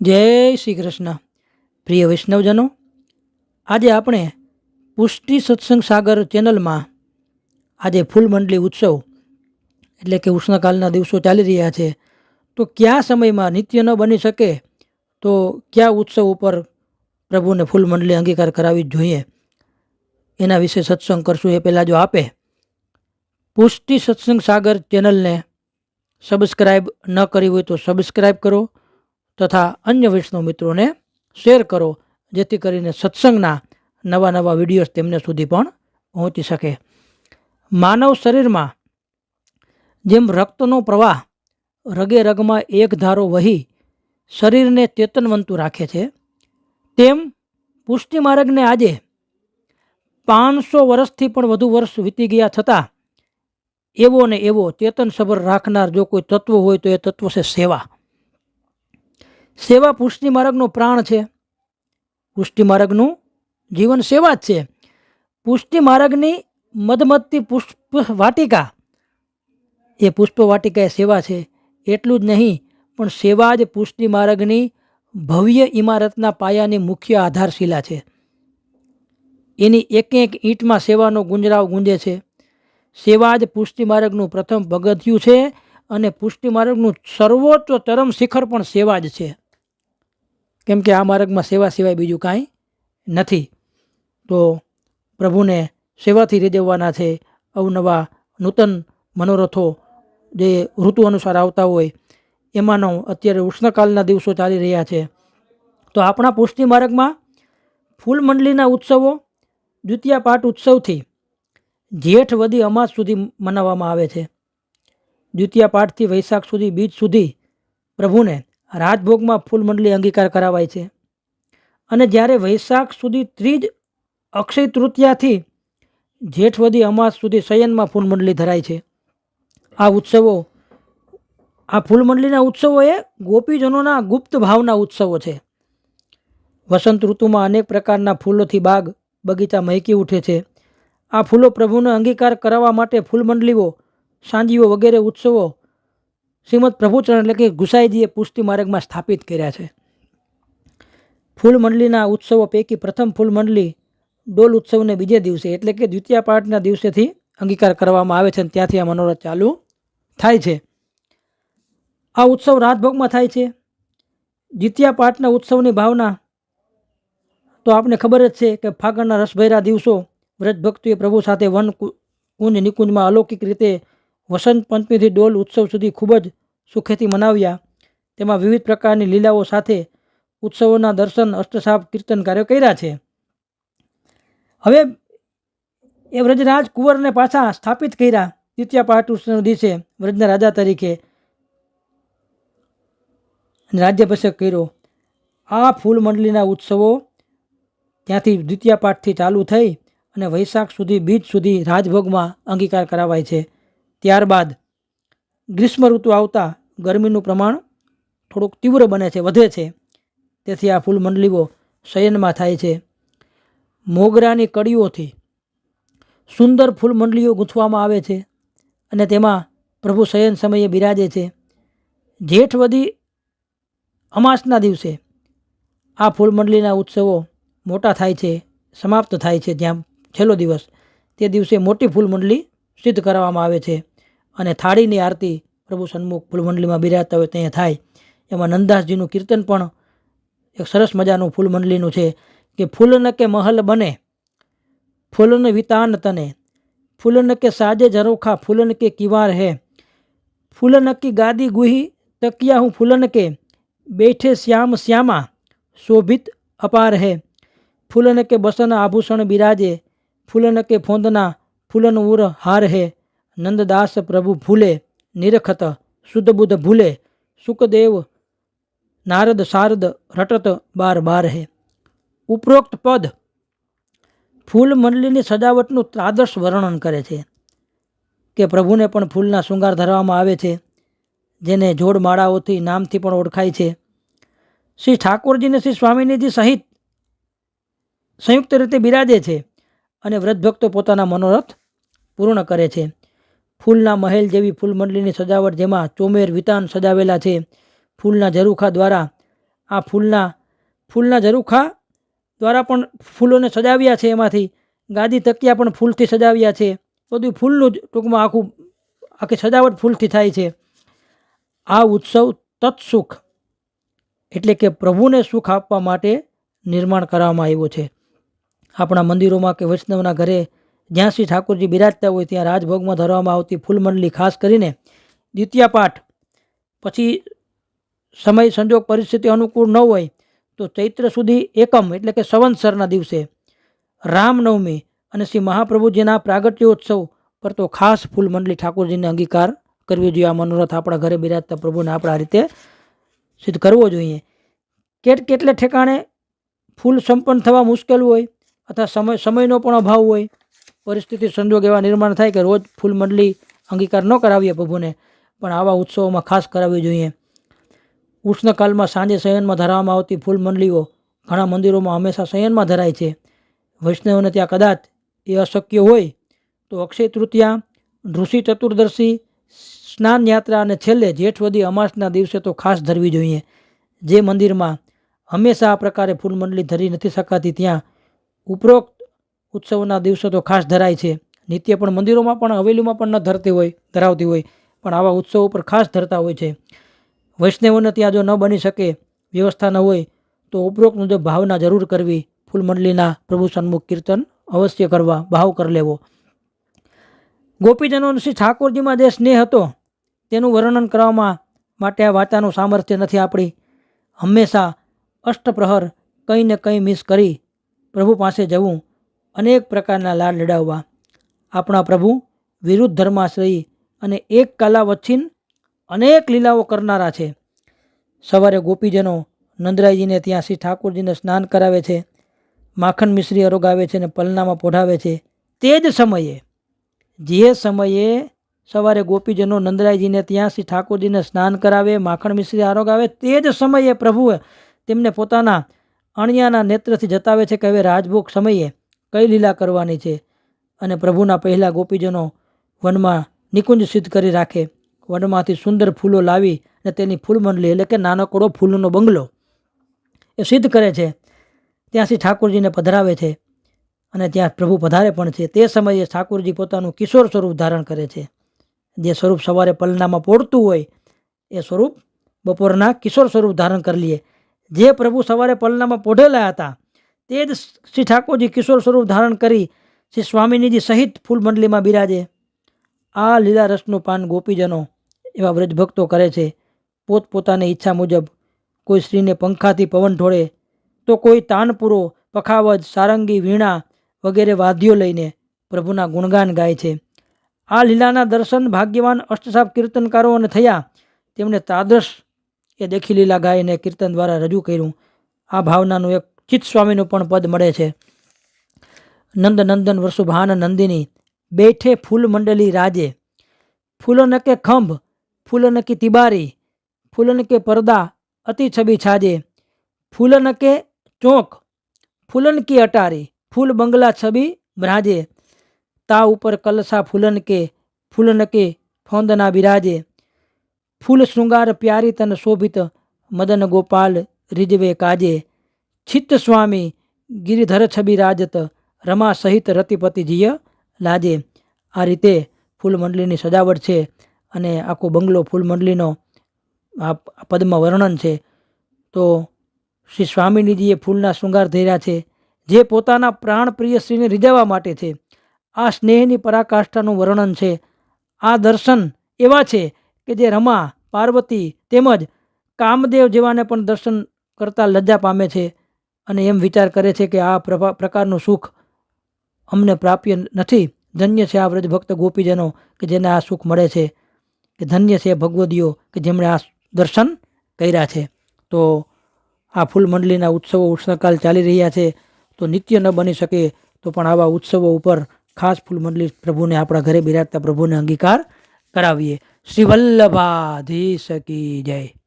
જય શ્રી કૃષ્ણ. પ્રિય વૈષ્ણવજનો, આજે આપણે પુષ્ટિ સત્સંગ સાગર ચેનલમાં આજે ફૂલ મંડળી ઉત્સવ એટલે કે ઉષ્ણકાલના દિવસો ચાલી રહ્યા છે. તો કયા સમયમાં નિત્ય ન બની શકે, તો કયા ઉત્સવ ઉપર પ્રભુને ફૂલ મંડળી અંગીકાર કરાવવી જોઈએ. એના વિશે સત્સંગ કરશું એ પહેલાં જો આપે. પુષ્ટિ સત્સંગ સાગર ચેનલને સબસ્ક્રાઈબ ન કરી હોય તો સબસ્ક્રાઈબ કરો. તથા અન્ય વૈષ્ણવ મિત્રોને શેર કરો, જેથી કરીને સત્સંગના નવા નવા વિડીયોઝ તેમને સુધી પણ પહોંચી શકે. માનવ શરીરમાં જેમ રક્તનો પ્રવાહ રગે રગમાં એક ધારો વહી શરીરને ચેતનવંતું રાખે છે, તેમ પુષ્ટિ માર્ગને આજે પાંચસો વર્ષથી પણ વધુ વર્ષ વીતી ગયા છતાં એવો ને એવો ચેતનસભર રાખનાર જો કોઈ તત્વ હોય તો એ તત્વ છે સેવા. સેવા પુષ્ટિ માર્ગનો પ્રાણ છે. પુષ્ટિ માર્ગનું જીવન સેવા જ છે. પુષ્ટિ માર્ગની મધમતથી પુષ્પ વાટિકા. એ પુષ્પ વાટિકા એ સેવા છે. એટલું જ નહીં, પણ સેવા જ પુષ્ટિ માર્ગની ભવ્ય ઇમારતના પાયાની મુખ્ય આધારશિલા છે. એની એક એક ઈંટમાં સેવાનો ગુંજરાવ ગુંજે છે. સેવા જ પુષ્ટિ માર્ગનું પ્રથમ પગથિયું છે અને પુષ્ટિ માર્ગનું સર્વોચ્ચ ચરમ શિખર પણ સેવા જ છે. કેમ કે આ માર્ગમાં સેવા સિવાય બીજું કાંઈ નથી. તો પ્રભુને સેવાથી રીઝવવાના છે અવનવા નૂતન મનોરથો જે ઋતુ અનુસાર આવતા હોય, એમાંનો અત્યારે ઉષ્ણકાલના દિવસો ચાલી રહ્યા છે. તો આપણા પુષ્ટિ માર્ગમાં ફૂલ મંડળીના ઉત્સવો, દ્વિતીય પાઠ ઉત્સવથી જેઠ વદી અમાસ સુધી મનાવવામાં આવે છે. દ્વિતીય પાઠથી વૈશાખ સુધી બીજ સુધી પ્રભુને રાજભોગમાં ફૂલ મંડલી અંગીકાર કરાવાય છે. અને જ્યારે વૈશાખ સુધી ત્રીજ અક્ષય તૃતીયાથી જેઠવદી અમાસ સુધી શયનમાં ફૂલ મંડલી ધરાય છે. આ ઉત્સવો, આ ફૂલમંડલીના ઉત્સવો એ ગોપીજનોના ગુપ્ત ભાવના ઉત્સવો છે. વસંત ઋતુમાં અનેક પ્રકારના ફૂલોથી બાગ બગીચા મહેકી ઉઠે છે. આ ફૂલો પ્રભુનો અંગીકાર કરાવવા માટે ફૂલમંડલીઓ સાંજીઓ વગેરે ઉત્સવો શ્રીમદ પ્રભુચરણ એટલે કે ગુસાઈજીએ પુષ્ટિ માર્ગમાં સ્થાપિત કર્યા છે. ફૂલમંડલીના ઉત્સવો પૈકી પ્રથમ ફૂલમંડલી ડોલ ઉત્સવને બીજે દિવસે એટલે કે દ્વિતીય પાઠના દિવસેથી અંગીકાર કરવામાં આવે છે અને ત્યાંથી આ મનોરથ ચાલુ થાય છે. આ ઉત્સવ રાજભોગમાં થાય છે. દ્વિતીય પાઠના ઉત્સવની ભાવના તો આપને ખબર જ છે કે ફાગણના રસભૈરા દિવસો વ્રજ ભક્તિએ પ્રભુ સાથે વન કુંજ નિકુંજમાં અલૌકિક રીતે વસંત પંચમીથી ડોલ ઉત્સવ સુધી ખૂબ જ સુખેથી મનાવ્યા. તેમાં વિવિધ પ્રકારની લીલાઓ સાથે ઉત્સવોના દર્શન, અષ્ટસાપ, કીર્તન કાર્યો કર્યા છે. હવે એ વ્રજરાજ કુંવરને પાછા સ્થાપિત કર્યા દ્વિતીય ઉત્સવ દિવસે વ્રજના રાજા તરીકે. રાજ્યાભિષેક કર્યો. આ ફૂલ મંડળીના ઉત્સવો ત્યાંથી દ્વિતીય પાઠથી ચાલુ થઈ અને વૈશાખ સુધી, બીજ સુધી રાજભોગમાં અંગીકાર કરાવાય છે. ત્યારબાદ ગ્રીષ્મ ઋતુ આવતા ગરમીનું પ્રમાણ થોડુંક તીવ્ર બને છે, વધે છે. તેથી આ ફૂલ મંડળીઓ શયનમાં થાય છે. મોગરાની કડીઓથી સુંદર ફૂલ મંડળીઓ ગૂંથવામાં આવે છે અને તેમાં પ્રભુ શયન સમયે બિરાજે છે. જેઠવદી અમાસના દિવસે આ ફૂલમંડલીના ઉત્સવો મોટા થાય છે, સમાપ્ત થાય છે. જ્યાં છેલ્લો દિવસ તે દિવસે મોટી ફૂલમંડલી સિદ્ધ કરવામાં આવે છે અને થાળીની આરતી પ્રભુ સન્મુખ ફૂલ મંડળીમાં બિરાજતા હોય ત્યાં થાય. એમાં નંદાસજીનું કીર્તન પણ એક સરસ મજાનું ફૂલ મંડળીનું છે કે ફૂલન કે મહલ બને, ફૂલન વિતાન તને, ફૂલન કે સાજે ઝરોખા, ફૂલન કે કિવાર હે, ફૂલન કી ગાદી ગુહી તકિયા હું ફૂલન કે બેઠે શ્યામ શ્યામા, શોભિત અપાર હે, ફૂલન કે બસન આભૂષણ બિરાજે, ફૂલન કે ફોંદના ફૂલન ઉર હાર હે, નંદદાસ પ્રભુ ફૂલે નિરખત, શુદ્ધ બુદ્ધ ભૂલે, સુખદેવ નારદ શારદ રટત બાર બાર હે. ઉપરોક્ત પદ ફૂલ મંડલીની સજાવટનું ત્રાદર્શ વર્ણન કરે છે કે પ્રભુને પણ ફૂલના શૃંગાર ધરવામાં આવે છે, જેને જોડમાળાઓથી નામથી પણ ઓળખાય છે. શ્રી ઠાકોરજીને શ્રી સ્વામિનીજી સહિત સંયુક્ત રીતે બિરાજે છે અને વ્રતભક્તો પોતાના મનોરથ પૂર્ણ કરે છે. ફૂલના મહેલ જેવી ફૂલ મંડળીની સજાવટ જેમાં ચોમેર, વિતાન સજાવેલા છે. ફૂલના ઝરૂખા દ્વારા આ ફૂલના ફૂલના ઝરૂખા દ્વારા પણ ફૂલોને સજાવ્યા છે એમાંથી. ગાદી તકિયા પણ ફૂલથી સજાવ્યા છે. બધું ફૂલનું જ ટૂંકમાં આખું, આખી સજાવટ ફૂલથી થાય છે. આ ઉત્સવ તત્સુખ એટલે કે પ્રભુને સુખ આપવા માટે નિર્માણ કરવામાં આવ્યો છે. આપણા મંદિરોમાં કે વૈષ્ણવના ઘરે જ્યાં શ્રી ઠાકોરજી બિરાજતા હોય ત્યાં રાજભોગમાં ધરવામાં આવતી ફૂલમંડલી ખાસ કરીને દ્વિતીય પાઠ પછી સમય સંજોગ પરિસ્થિતિ અનુકૂળ ન હોય તો ચૈત્ર સુધી એકમ, એટલે કે સંવત્સરના દિવસે રામનવમી અને શ્રી મહાપ્રભુજીના પ્રાગટ્યોત્સવ પર તો ખાસ ફૂલમંડલી ઠાકોરજીને અંગીકાર કરવી જોઈએ. આ મનોરથ આપણા ઘરે બિરાજતા પ્રભુને આપણા રીતે સિદ્ધ કરવો જોઈએ. કેટ કેટલે ઠેકાણે ફૂલ સંપન્ન થવા મુશ્કેલ હોય અથવા સમય, સમયનો પણ અભાવ હોય પરિસ્થિતિ સંજોગ એવા નિર્માણ થાય કે રોજ ફૂલ મંડલી અંગીકાર ન કરાવીએ પ્રભુને, પણ આવા ઉત્સવોમાં ખાસ કરાવવી જોઈએ. ઉષ્ણકાલમાં સાંજે શયનમાં ધરાવવામાં આવતી ફૂલ મંડળીઓ ઘણા મંદિરોમાં હંમેશા શયનમાં ધરાય છે. વૈષ્ણવને ત્યાં કદાચ એ અશક્ય હોય તો અક્ષય તૃતીયા ઋષિ ચતુર્દશી, સ્નાન યાત્રા અને છેલ્લે જેઠવદી અમાસના દિવસે તો ખાસ ધરવી જોઈએ. જે મંદિરમાં હંમેશા આ પ્રકારે ફૂલ મંડળી ધરી નથી શકાતી, ત્યાં ઉપરોક્ત ઉત્સવના દિવસો તો ખાસ ધરાય છે. નિત્ય પણ મંદિરોમાં પણ હવેલીમાં પણ ન ધરતી હોય, ધરાવતી હોય, પણ આવા ઉત્સવો પર ખાસ ધરતા હોય છે. વૈષ્ણવોને ત્યાં જો ન બની શકે, વ્યવસ્થા ન હોય, તો ઉપરોક્ત મુજબ ભાવના જરૂર કરવી, ફૂલમંડલીના પ્રભુ સન્મુખ કીર્તન અવશ્ય કરવા ભાવ કરી લેવો. ગોપીજનો શ્રી ઠાકોરજીમાં જે સ્નેહ હતો, તેનું વર્ણન કરવામાં માટે આ વાર્તાનું સામર્થ્ય નથી આપણી. હંમેશા અષ્ટપ્રહર કંઈ ને કંઈ મિસ કરી પ્રભુ પાસે જવું અનેક પ્રકારના લાડ લડાવવા. આપણા પ્રભુ વિરુદ્ધ ધર્માશ્રયી અને એક કાલા વચ્ચીન અનેક લીલાઓ કરનારા છે. સવારે ગોપીજનો નંદરાયજીને ત્યાં શ્રી ઠાકોરજીને સ્નાન કરાવે છે. માખણ મિશ્રી અરોગાવે છે અને પલનામાં પોઢાવે છે. તે જ સમયે, જે સમયે સવારે ગોપીજનો નંદરાયજીને ત્યાં શ્રી ઠાકોરજીને સ્નાન કરાવે, માખણ મિશ્રી આરોગાવે તે જ સમયે પ્રભુએ તેમને પોતાના અણિયાના નેત્રથી જતાવે છે કે હવે રાજભોગ સમયે કઈ લીલા કરવાની છે? અને પ્રભુના પહેલાં ગોપીજનો વનમાં નિકુંજ સિદ્ધ કરી રાખે. વનમાંથી સુંદર ફૂલો લાવી અને તેની ફૂલમંડલી એટલે કે નાનકડો ફૂલનો બંગલો, એ સિદ્ધ કરે છે. ત્યાંથી ઠાકોરજીને પધરાવે છે અને ત્યાં પ્રભુ પધારે પણ છે. તે સમયે ઠાકોરજી પોતાનું કિશોર સ્વરૂપ ધારણ કરે છે. જે સ્વરૂપ સવારે પલનામાં પોડતું હોય, એ સ્વરૂપ બપોરના કિશોર સ્વરૂપ ધારણ કરી લઈએ જે પ્રભુ સવારે પલનામાં પોઢેલા હતા તે જ શ્રી ઠાકોરજી કિશોર સ્વરૂપ ધારણ કરી શ્રી સ્વામિનીજી સહિત ફૂલ મંડલીમાં બિરાજે. આ લીલા રસનું પાન ગોપીજનો એવા વ્રજભક્તો કરે છે. પોતપોતાની ઈચ્છા મુજબ કોઈ સ્ત્રીને પંખાથી પવન ઢોળે તો કોઈ તાનપુરો, પખાવજ, સારંગી, વીણા વગેરે વાદ્યો લઈને પ્રભુના ગુણગાન ગાય છે. આ લીલાના દર્શન ભાગ્યવાન અષ્ટસાપ કીર્તનકારોને થયા. તેમણે તાદ્રશ એ દેખી લીલા ગાયને કીર્તન દ્વારા રજૂ કર્યું. આ ભાવનાનું એક ચિત્ત સ્વામીનું પણ પદ મળે છે. નંદનંદન વર્ષુભાન નંદિની, બેઠે ફૂલ મંડલી રાજે. ફૂલન કે ખંભ ફૂલનકી તિબારી, ફૂલન કે પરદા, અતિ છબી છાજે. ફૂલન કે ચોક, ફૂલન કી અટારી, ફૂલ બંગલા છબી બ્રાજે. તા ઉપર કલસા ફૂલન કે ફૂલન કે ફોંદના બિરાજે. ફૂલ શૃંગાર પ્યારી તન શોભિત, મદન ગોપાલ રીજવે કાજે. છિત્ત સ્વામી ગિરિધર છબી રાજત રમા સહિત રતિપતિ જીય લાજે. આ રીતે ફૂલ મંડળીની સજાવટ છે અને આખો બંગલો ફૂલ મંડળીનો આ પદમાં વર્ણન છે. તો શ્રી સ્વામિનીજીએ ફૂલના શૃંગાર ધર્યા છે, જે પોતાના પ્રાણ પ્રિય શ્રીને રીઝવવા માટે છે. આ સ્નેહની પરાકાષ્ઠાનું વર્ણન છે. આ દર્શન એવા છે કે જે રમા, પાર્વતી તેમજ કામદેવ જેવાને પણ દર્શન કરતાં લજ્જા પામે છે. અને એમ વિચાર કરે છે કે આ પ્રકારનું સુખ અમને પ્રાપ્ય નથી. ધન્ય છે આ વ્રજ ભક્ત ગોપીજનો કે જેને આ સુખ મળે છે. કે ધન્ય છે ભગવદીઓ કે જેમણે આ દર્શન કર્યા છે. તો આ ફૂલ મંડળીના ઉત્સવો ઉષ્ણકાલ ચાલી રહ્યા છે. તો નિત્ય ન બની શકે તો પણ આવા ઉત્સવો ઉપર ખાસ ફૂલ મંડળી પ્રભુને આપણા ઘરે બિરાજતા પ્રભુને અંગીકાર કરાવીએ. શ્રી વલ્લભાધીશ કી જય.